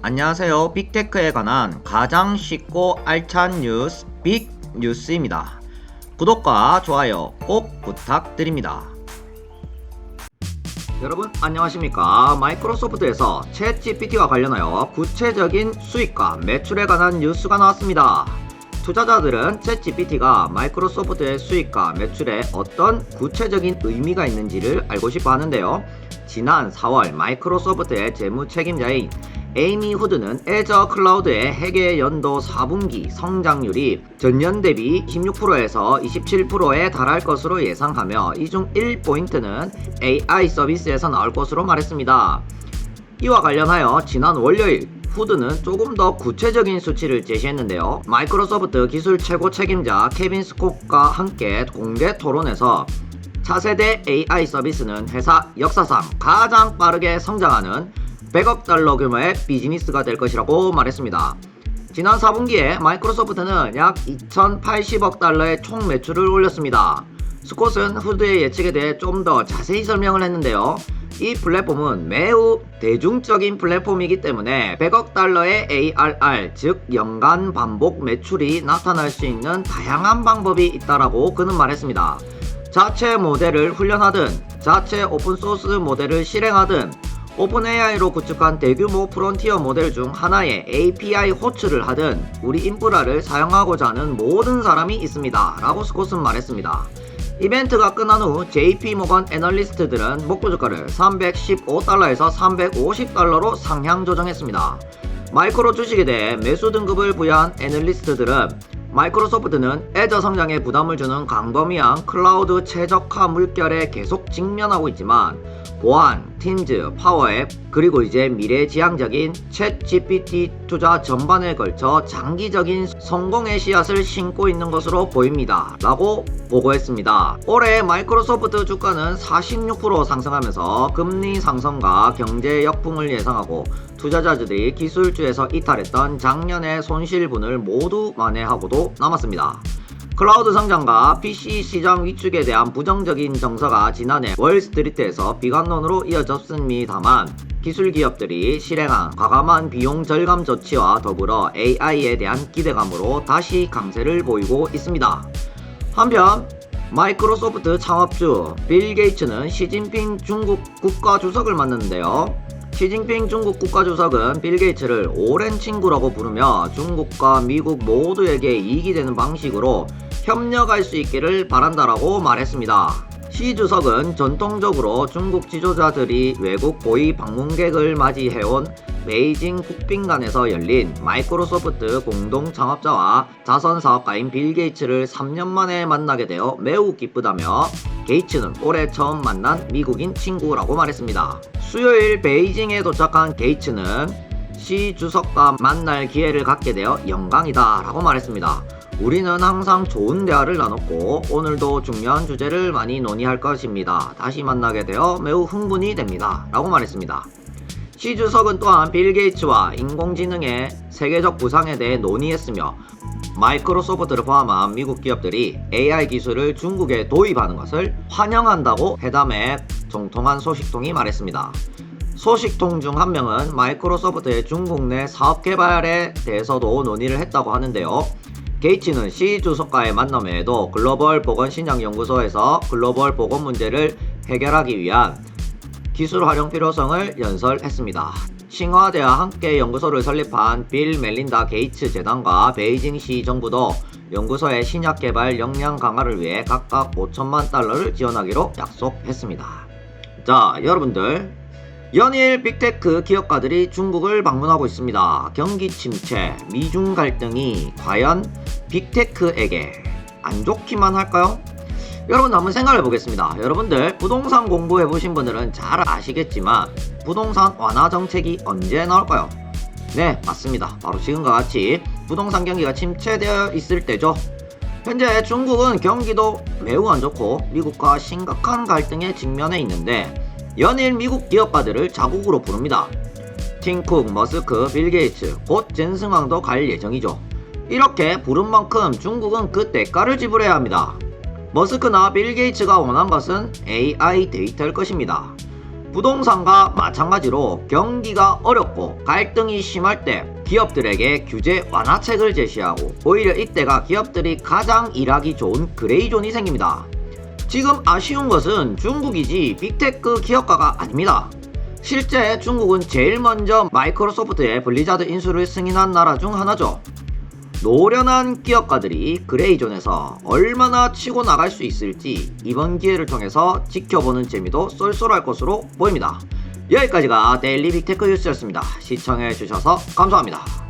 안녕하세요. 빅테크에 관한 가장 쉽고 알찬 뉴스 빅 뉴스입니다. 구독과 좋아요 꼭 부탁드립니다. 여러분 안녕하십니까 마이크로소프트에서 챗 GPT와 관련하여 구체적인 수익과 매출에 관한 뉴스가 나왔습니다 투자자들은 챗 GPT가 마이크로소프트의 수익과 매출에 어떤 구체적인 의미가 있는지를 알고 싶어 하는데요 지난 4월 마이크로소프트의 재무 책임자인 에이미 후드는 애저 클라우드의 해계 연도 4분기 성장률이 전년 대비 16%에서 27%에 달할 것으로 예상하며 이 중 1포인트는 AI 서비스에서 나올 것으로 말했습니다. 이와 관련하여 지난 월요일 후드는 조금 더 구체적인 수치를 제시했는데요. 마이크로소프트 기술 최고 책임자 케빈 스콧과 함께 공개 토론에서 차세대 AI 서비스는 회사 역사상 가장 빠르게 성장하는 100억 달러 규모의 비즈니스가 될 것이라고 말했습니다. 지난 4분기에 마이크로소프트는 약 2,080억 달러의 총 매출을 올렸습니다. 스콧은 후드의 예측에 대해 좀 더 자세히 설명을 했는데요. 이 플랫폼은 매우 대중적인 플랫폼이기 때문에 100억 달러의 ARR, 즉 연간 반복 매출이 나타날 수 있는 다양한 방법이 있다라고 그는 말했습니다. 자체 모델을 훈련하든 자체 오픈소스 모델을 실행하든 오픈AI로 구축한 대규모 프론티어 모델 중 하나의 API 호출을 하든 우리 인프라를 사용하고자 하는 모든 사람이 있습니다. 라고 스콧은 말했습니다. 이벤트가 끝난 후 JP 모건 애널리스트들은 목표 주가를 315달러에서 350달러로 상향 조정했습니다. 마이크로 주식에 대해 매수 등급을 부여한 애널리스트들은 마이크로소프트는 애저 성장에 부담을 주는 광범위한 클라우드 최적화 물결에 계속 직면하고 있지만 보안, 팀즈, 파워앱, 그리고 이제 미래지향적인 챗 GPT 투자 전반에 걸쳐 장기적인 성공의 씨앗을 심고 있는 것으로 보입니다. 라고 보고했습니다. 올해 마이크로소프트 주가는 46% 상승하면서 금리 상승과 경제 역풍을 예상하고 투자자들이 기술주에서 이탈했던 작년의 손실분을 모두 만회하고도 남았습니다. 클라우드 성장과 PC 시장 위축에 대한 부정적인 정서가 지난해 월스트리트에서 비관론으로 이어졌습니다만 기술 기업들이 실행한 과감한 비용 절감 조치와 더불어 AI에 대한 기대감으로 다시 강세를 보이고 있습니다. 한편 마이크로소프트 창업주 빌 게이츠는 시진핑 중국 국가 주석을 만났는데요. 시진핑 중국 국가 주석은 빌 게이츠를 오랜 친구라고 부르며 중국과 미국 모두에게 이익이 되는 방식으로 협력할 수 있기를 바란다라고 말했습니다. 시 주석은 전통적으로 중국 지도자들이 외국 고위 방문객을 맞이해온 베이징 국빈관에서 열린 마이크로소프트 공동 창업자와 자선 사업가인 빌 게이츠를 3년 만에 만나게 되어 매우 기쁘다며 게이츠는 올해 처음 만난 미국인 친구라고 말했습니다. 수요일 베이징에 도착한 게이츠는 시 주석과 만날 기회를 갖게 되어 영광이다 라고 말했습니다. 우리는 항상 좋은 대화를 나눴고 오늘도 중요한 주제를 많이 논의할 것입니다. 다시 만나게 되어 매우 흥분이 됩니다. 라고 말했습니다. 시 주석은 또한 빌 게이츠와 인공지능의 세계적 부상에 대해 논의했으며 마이크로소프트를 포함한 미국 기업들이 AI 기술을 중국에 도입하는 것을 환영한다고 회담에 정통한 소식통이 말했습니다. 소식통 중 한 명은 마이크로소프트의 중국 내 사업 개발에 대해서도 논의를 했다고 하는데요. 게이츠는 C 주석과의 만남에도 글로벌 보건신약연구소에서 글로벌 보건 문제를 해결하기 위한 기술 활용 필요성을 연설했습니다. 싱화대와 함께 연구소를 설립한 빌 멜린다 게이츠 재단과 베이징시 정부도 연구소의 신약 개발 역량 강화를 위해 각각 5천만 달러를 지원하기로 약속했습니다. 자, 여러분들 연일 빅테크 기업가들이 중국을 방문하고 있습니다. 경기 침체, 미중 갈등이 과연 빅테크에게 안 좋기만 할까요? 여러분 한번 생각해 보겠습니다. 여러분들 부동산 공부해 보신 분들은 잘 아시겠지만 부동산 완화 정책이 언제 나올까요? 네, 맞습니다. 바로 지금과 같이 부동산 경기가 침체되어 있을 때죠. 현재 중국은 경기도 매우 안 좋고 미국과 심각한 갈등에 직면해 있는데 연일 미국 기업가들을 자국으로 부릅니다. 팀쿡, 머스크, 빌 게이츠, 곧 젠승왕도 갈 예정이죠. 이렇게 부른 만큼 중국은 그 대가를 지불해야 합니다. 머스크나 빌 게이츠가 원한 것은 AI 데이터일 것입니다. 부동산과 마찬가지로 경기가 어렵고 갈등이 심할 때 기업들에게 규제 완화책을 제시하고 오히려 이때가 기업들이 가장 일하기 좋은 그레이존이 생깁니다. 지금 아쉬운 것은 중국이지 빅테크 기업가가 아닙니다. 실제 중국은 제일 먼저 마이크로소프트의 블리자드 인수를 승인한 나라 중 하나죠. 노련한 기업가들이 그레이존에서 얼마나 치고 나갈 수 있을지 이번 기회를 통해서 지켜보는 재미도 쏠쏠할 것으로 보입니다. 여기까지가 데일리 빅테크 뉴스였습니다. 시청해주셔서 감사합니다.